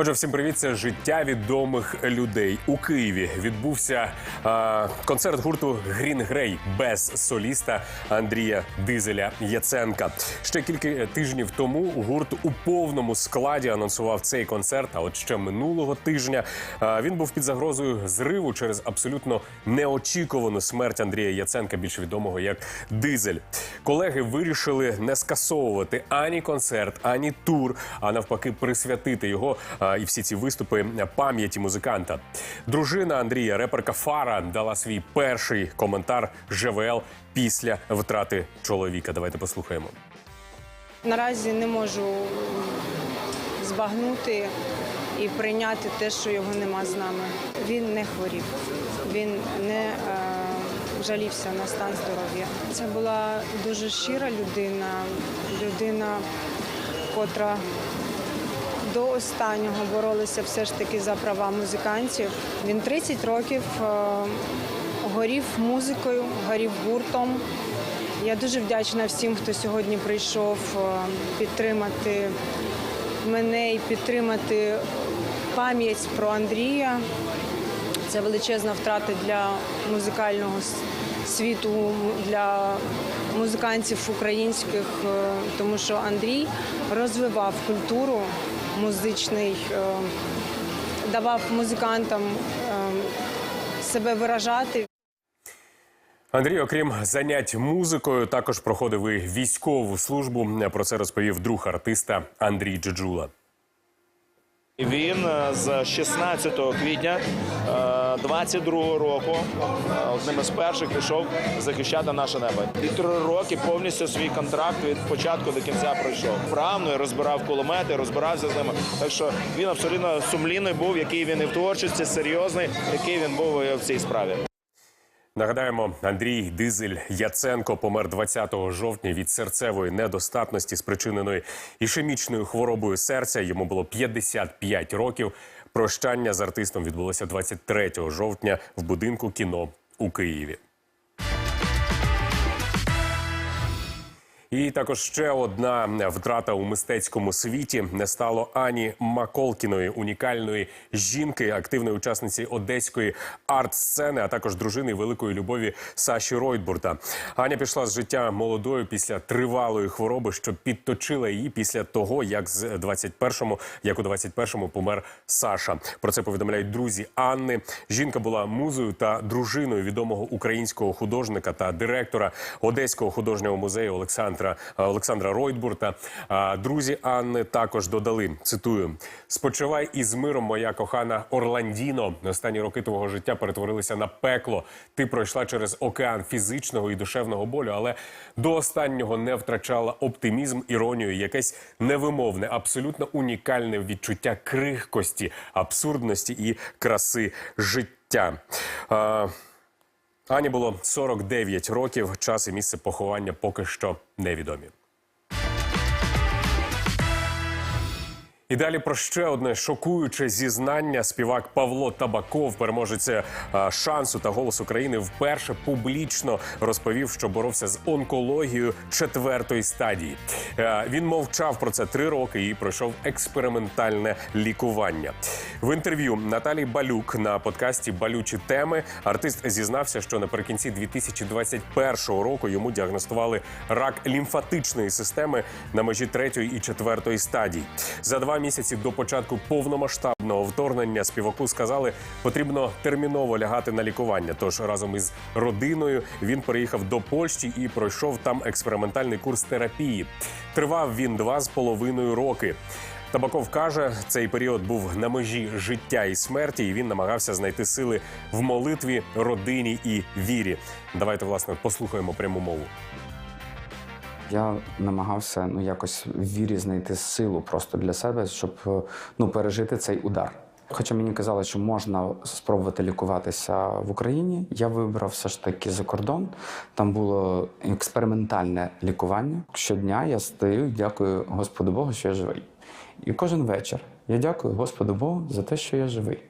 Отже, всім привіт. Це життя відомих людей у Києві. Відбувся е, концерт гурту Грін Грей без соліста Андрія Дизеля Яценка. Ще кілька тижнів тому гурт у повному складі анонсував цей концерт. А от ще минулого тижня е, він був під загрозою зриву через абсолютно неочікувану смерть Андрія Яценка, більш відомого як Дизель. Колеги вирішили не скасовувати ані концерт, ані тур, а навпаки, присвятити його а, і всі ці виступи пам'яті музиканта. Дружина Андрія, реперка Фара, дала свій перший коментар ЖВЛ після втрати чоловіка. Давайте послухаємо. Наразі не можу збагнути і прийняти те, що його нема з нами. Він не хворів, він не е, жалівся на стан здоров'я. Це була дуже щира людина, людина, котра до останнього боролися все ж таки за права музикантів. Він 30 років е, горів музикою, горів гуртом. Я дуже вдячна всім, хто сьогодні прийшов е, підтримати мене і підтримати пам'ять про Андрія. Це величезна втрата для музикального світу, для музикантів українських, е, тому що Андрій розвивав культуру музичний, е, давав музикантам е, себе виражати. Андрій, окрім занять музикою, також проходив і військову службу. Про це розповів друг артиста Андрій Джуджула. Він е, з 16 квітня 22 року одним із перших пішов захищати наше небо. Півтори роки повністю свій контракт від початку до кінця пройшов. Вправно розбирав кулемети, розбирався з ними. Так що він абсолютно сумлінний був, який він і в творчості, серйозний, який він був і в цій справі. Нагадаємо, Андрій Дизель Яценко помер 20 жовтня від серцевої недостатності, спричиненої ішемічною хворобою серця. Йому було 55 років. Прощання з артистом відбулося 23 жовтня в будинку кіно у Києві. І також ще одна втрата у мистецькому світі не стало Ані Маколкіної, унікальної жінки, активної учасниці одеської арт-сцени, а також дружини великої любові Саші Ройтбурта. Аня пішла з життя молодою після тривалої хвороби, що підточила її після того, як з 21-му, як у 21-му помер Саша. Про це повідомляють друзі Анни. Жінка була музою та дружиною відомого українського художника та директора Одеського художнього музею Олександра Олександра Ройтбурта. Друзі Анни також додали цитую: спочивай із миром, моя кохана Орландіно. Останні роки твого життя перетворилися на пекло. Ти пройшла через океан фізичного і душевного болю, але до останнього не втрачала оптимізм, іронію, якесь невимовне, абсолютно унікальне відчуття крихкості, абсурдності і краси життя. Ані було 49 років. Час і місце поховання поки що невідомі. І далі про ще одне шокуюче зізнання. Співак Павло Табаков, переможець е, шансу та голос України, вперше публічно розповів, що боровся з онкологією четвертої стадії. Е, Він мовчав про це три роки і пройшов експериментальне лікування. В інтерв'ю Наталії Балюк на подкасті Балючі теми артист зізнався, що наприкінці 2021 року йому діагностували рак лімфатичної системи на межі третьої і четвертої стадій. За два місяці до початку повномасштабного вторгнення співаку сказали, потрібно терміново лягати на лікування. Тож разом із родиною він переїхав до Польщі і пройшов там експериментальний курс терапії. Тривав він два з половиною роки. Табаков каже, цей період був на межі життя і смерті, і він намагався знайти сили в молитві, родині і вірі. Давайте власне послухаємо пряму мову. Я намагався ну якось в вірі знайти силу просто для себе, щоб е, ну пережити цей удар. Хоча мені казали, що можна спробувати лікуватися в Україні, я вибрав все ж таки за кордон. Там було експериментальне лікування. Щодня я стою, дякую Господу Богу, що я живий. І кожен вечір Я дякую Господу Богу за те, що я живий.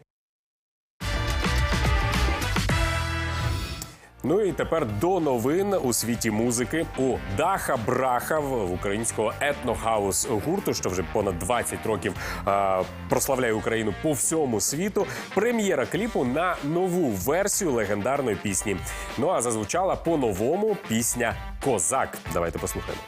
Ну і тепер до новин у світі музики у Даха Браха в українського етнохаус гурту, що вже понад 20 років е, прославляє Україну по всьому світу. Прем'єра кліпу на нову версію легендарної пісні. Ну а зазвучала по-новому пісня Козак. Давайте послухаємо.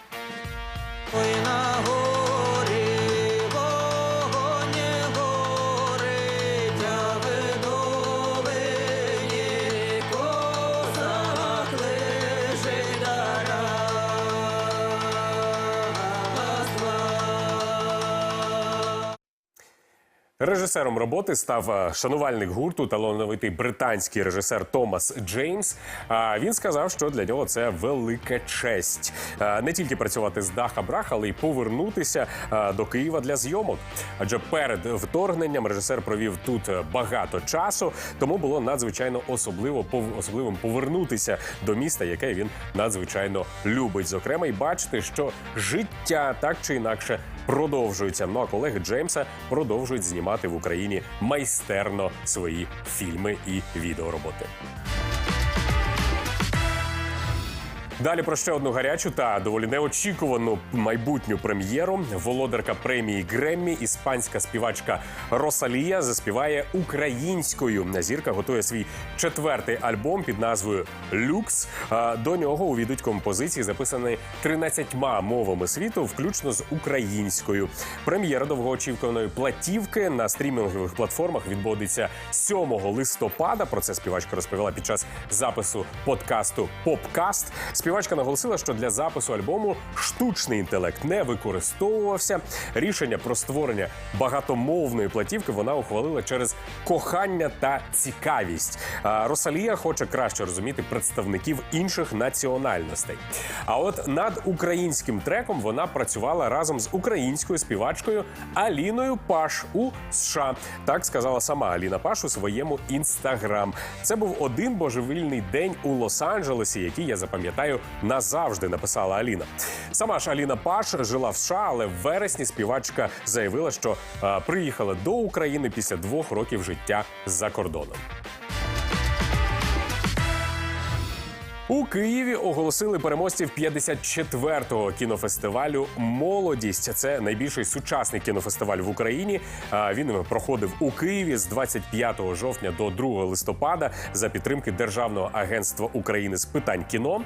Режисером роботи став е, шанувальник гурту, талановитий британський режисер Томас Джеймс. Він сказав, що для нього це велика честь Е, не тільки працювати з даха браха, але й повернутися е, до Києва для зйомок. Адже перед вторгненням режисер провів тут багато часу, тому було надзвичайно особливо особливим повернутися до міста, яке він надзвичайно любить. Зокрема, і бачити, що життя так чи інакше продовжується. Ну а колеги Джеймса продовжують знімати в Україні майстерно свої фільми і відеороботи. Далі про ще одну гарячу та доволі неочікувану майбутню прем'єру. Володарка премії Греммі, іспанська співачка Росалія заспіває українською. Зірка готує свій четвертий альбом під назвою Люкс. До нього увійдуть композиції, записані 13 мовами світу, включно з українською. Прем'єра довгоочікуваної платівки на стрімінгових платформах відбудеться 7 листопада. Про це співачка розповіла під час запису подкасту Попкаст. Співачка наголосила, що для запису альбому штучний інтелект не використовувався. Рішення про створення багатомовної платівки вона ухвалила через кохання та цікавість. Росалія хоче краще розуміти представників інших національностей. А от над українським треком вона працювала разом з українською співачкою Аліною Паш у США. Так сказала сама Аліна Паш у своєму інстаграм. Це був один божевільний день у Лос-Анджелесі, який я запам'ятаю назавжди. Написала Аліна. Сама ж Аліна Паш жила в США, але в вересні співачка заявила, що е, приїхала до України після двох років життя за кордоном. У Києві оголосили переможців 54-го кінофестивалю Молодість. Це найбільший сучасний кінофестиваль в Україні. Він проходив у Києві з 25 жовтня до 2 листопада за підтримки Державного агентства України з питань кіно.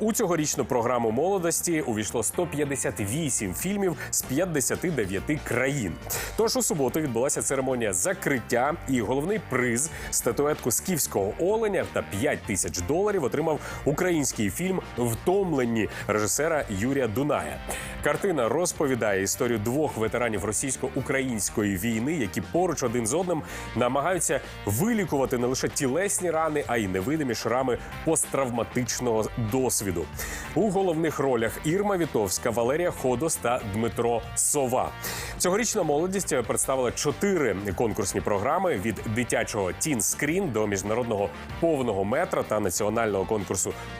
У цьогорічну програму молодості увійшло 158 фільмів з 59 країн. Тож у суботу відбулася церемонія закриття, і головний приз статуетку скіфського оленя та 5 тисяч доларів отримав український фільм Втомлені режисера Юрія Дуная. Картина розповідає історію двох ветеранів російсько-української війни, які поруч один з одним намагаються вилікувати не лише тілесні рани, а й невидимі шрами посттравматичного досвіду. У головних ролях Ірма Вітовська, Валерія Ходос та Дмитро Сова. Цьогорічна молодість представила чотири конкурсні програми від дитячого Тін Скрін до міжнародного повного метра та національного конкурсу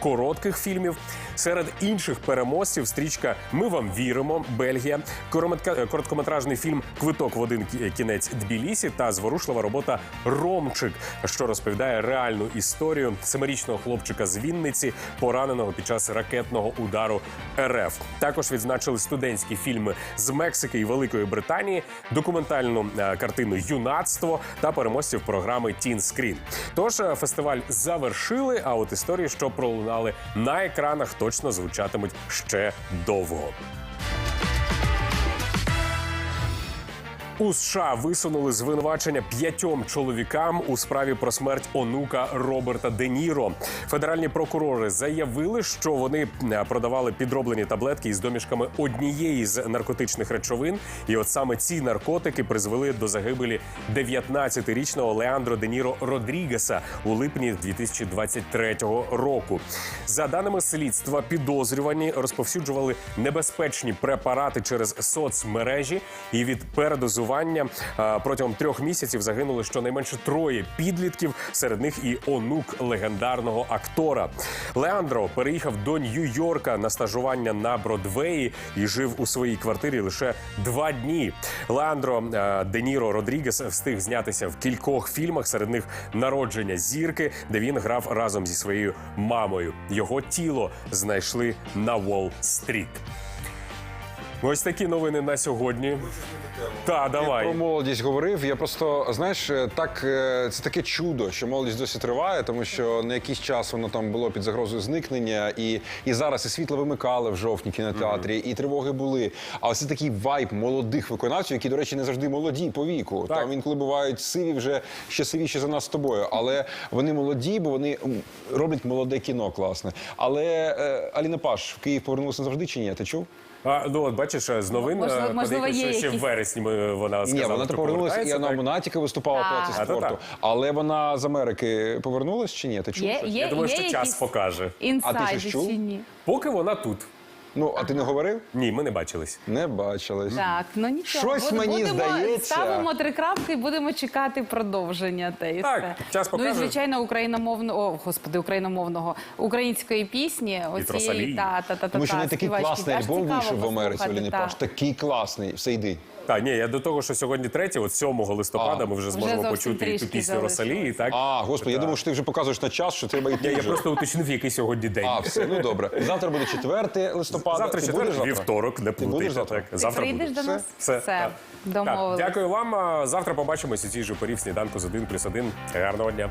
коротких фільмів. Серед інших переможців стрічка Ми вам віримо, Бельгія, короматка- короткометражний фільм Квиток в один кінець Тбілісі та зворушлива робота Ромчик, що розповідає реальну історію семирічного хлопчика з Вінниці, пораненого під час ракетного удару РФ. Також відзначили студентські фільми з Мексики і Великої Британії, документальну е, картину Юнацтво та переможців програми Тін Скрін. Тож е, фестиваль завершили. А от історії, що пролунали на екранах, точно звучатимуть ще довго. У США висунули звинувачення п'ятьом чоловікам у справі про смерть онука Роберта Де Ніро. Федеральні прокурори заявили, що вони е, продавали підроблені таблетки із домішками однієї з наркотичних речовин. І от саме ці наркотики призвели до загибелі 19-річного Леандро Де Ніро Родрігеса у липні 2023 року. За даними слідства, підозрювані розповсюджували небезпечні препарати через соцмережі і від передозування полювання. Е, Протягом трьох місяців загинули щонайменше троє підлітків. Серед них і онук легендарного актора. Леандро переїхав до Нью-Йорка на стажування на Бродвеї і жив у своїй квартирі лише два дні. Леандро Де Ніро Родрігес встиг знятися в кількох фільмах, серед них народження зірки, де він грав разом зі своєю мамою. Його тіло знайшли на Уолл-стріт. Ось такі новини на сьогодні. Та, давай. Про молодість говорив. Я просто знаєш, е, так е, це таке чудо, що молодість досі триває, тому що на якийсь час воно там було під загрозою зникнення, і, і зараз і світло вимикали в жовтні кінотеатрі, і тривоги були. А ось це такий вайб молодих виконавців, які, до речі, не завжди молоді по віку. Так. Там інколи бувають сиві вже ще сивіші за нас з тобою. Але вони молоді, бо вони роблять молоде кіно класне. Але е, Аліна Паш в Київ повернулася назавжди чи ні? Ти чув? А, ну от бачиш, з новин Можливо- е, можливо, є що ще в якісь- вересні ми, вона сказала, Ні, вона що то повернулася, і повертається, вона так? Монатіка виступала Так. А, то спорту. так. Але вона з Америки повернулась чи ні? Ти чув? Є, щось? є, Я думаю, є що час якісь покаже. інсайди А ти щось чув? чи ні? Поки вона тут. Ну, а ти не говорив? Ні, ми не бачились. Не бачились. Так, ну нічого. Щось Буд- мені будемо, здається. Ставимо три крапки і будемо чекати продовження. Та і Так, все. час Ну і покаже. звичайно, україномовного, о, господи, україномовного, української пісні. Росалії. Оцієї, та, та, та, та, Тому що та, не такий співачки. класний Теж альбом цікаво вийшов в Америці послухати, Оліни та. Паш. Такий класний. Все йди. Так, ні, я до того, що сьогодні третє, от 7 листопада А. ми вже зможемо зовсім почути і ту трішки пісню залишилось. Росалії. Так? А, господи, я думав, що ти вже показуєш на час, що треба йти. Я вже. просто уточнив, який сьогодні день. А, все, ну добре. Завтра буде 4 листопада. Завтра Ти четвер, завтра? вівторок, не Ти будеш плутайте. завтра? Так, Ти завтра прийдеш буду. до нас? Все, Все, так. домовились. Дякую вам. А Завтра побачимось у цій же порі в сніданку з 1 плюс 1. Гарного дня.